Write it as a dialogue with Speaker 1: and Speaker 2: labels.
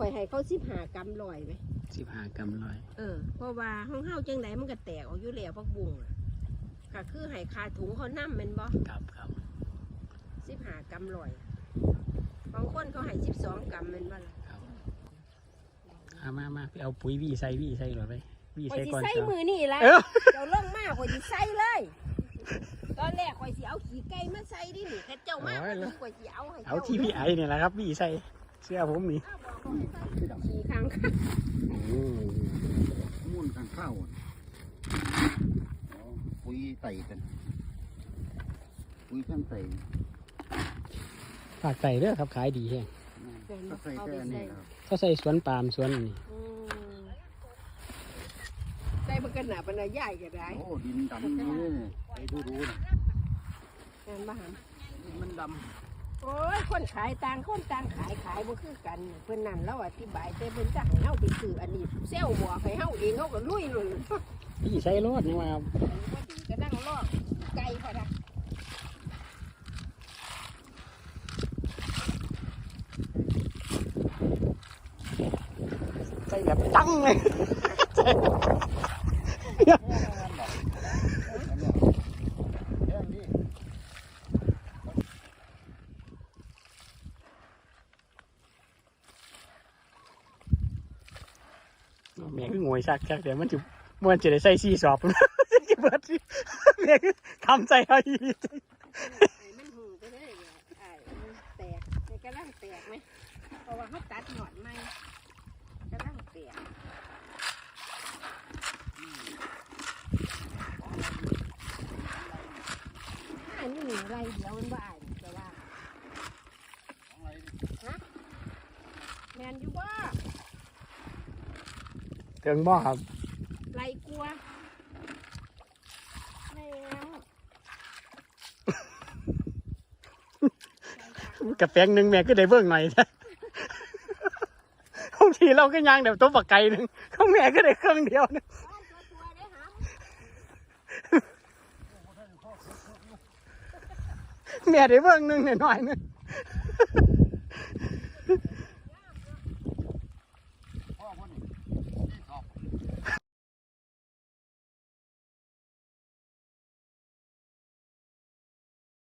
Speaker 1: ข่อยให้เขาสิบหากำลอยไหม
Speaker 2: สิบห้ากำร้อย
Speaker 1: เออเพราะว่าห้องเฮาจังไดมันก็แตกออกอยู่แล้วพักบุงอะก็คือให้คาถุงเขานำแม่นบ่
Speaker 2: ครับครับ
Speaker 1: สิบหากำลอยบางคนเขาให้สิบสองกำแม่นบ่ล่ะ
Speaker 2: ครับเอามามาไปเอาปุ๋ยวี่ใส่วี่ใส่หน่อยไปวี่
Speaker 1: ข่อย
Speaker 2: ใส่
Speaker 1: สิ
Speaker 2: ก่อน
Speaker 1: ใส่
Speaker 2: เช้า
Speaker 1: มือนี่แหละ
Speaker 2: เออ
Speaker 1: เดี๋ยวลงมาข่อยสิใส่เลย ตอนแรกข่อยสิเอาขี้ไก่มาใส่ดิหนิแค่เจ้ามาวันนี้ข่อยสิเอาให้
Speaker 2: เอา
Speaker 1: เจ้า
Speaker 2: ที่พี่ไอเนี่ยแหละครับวี่ใส่ เสื้อผมนี่
Speaker 1: อ้าวบอกเขาให้ใส่ขี้ข้างค่ะ
Speaker 3: มุ่นกันข้าวอะอ๋อปุ๋ยไต่กันปุ๋ยข้างไต่
Speaker 2: ฝากใส่เด้อครับขายดีแฮง
Speaker 3: ก็ใส่แต่อันนี้ครับ
Speaker 2: เขาใส่สวนปาล์มสวนนี่
Speaker 1: อืมใส่มันกันหนาปานใดใหญ่ก็ได้
Speaker 3: โอ้ดินดำเลยไปดูดูๆนะ
Speaker 1: เห็นบ่หาม
Speaker 3: ดินมันด
Speaker 1: โอ้ยคนขายต่างคนต่างขายขายบ่คือกันเพิ่นนั่นเราอธิบายแต่เพิ่นจะให้เฮาไปซื้ออันนี้เซลล์บอกให้เฮาเองเฮาก็ลุยเลย
Speaker 2: วี่ใส่รถนี่ว่า
Speaker 1: ว่าดีก็นั่งลอกไก่พอดะ
Speaker 2: ใส่แบบจังเลยำ
Speaker 3: แค่นี้
Speaker 2: แม่คือโงยชักชักเดี๋ยวมันจะมันจะได้ใส่ซีสอบจะเบิดสิแม่คือทำใจเอาอีหลี
Speaker 1: ไอ้มันหูไปเลยเนี่ยไอ้มันแตกมันกำลังแตกไหมเพราะว่าเขาตัดหนอนใหม่กำลังแตกอันนี้หนึ่งไรเดียวมันบ่อ่านแต่ว่า
Speaker 3: ของอะไรนี่
Speaker 1: แมนอยู่ว่า
Speaker 2: เถิงบ่ครับ
Speaker 1: ไรกลัวแมว
Speaker 2: กระแปงหนึ่งแม่ก็ได้เบิ่งหน่อยนะบางทีเราก็ย่างแบบตัวปักไก่หนึ่งของแม่ก็ได้เครื่องเดียวนะ
Speaker 1: บ้านตัวตัวได้หาม
Speaker 2: แม่ได้เบิ่งหนึ่งหน่อยๆนึง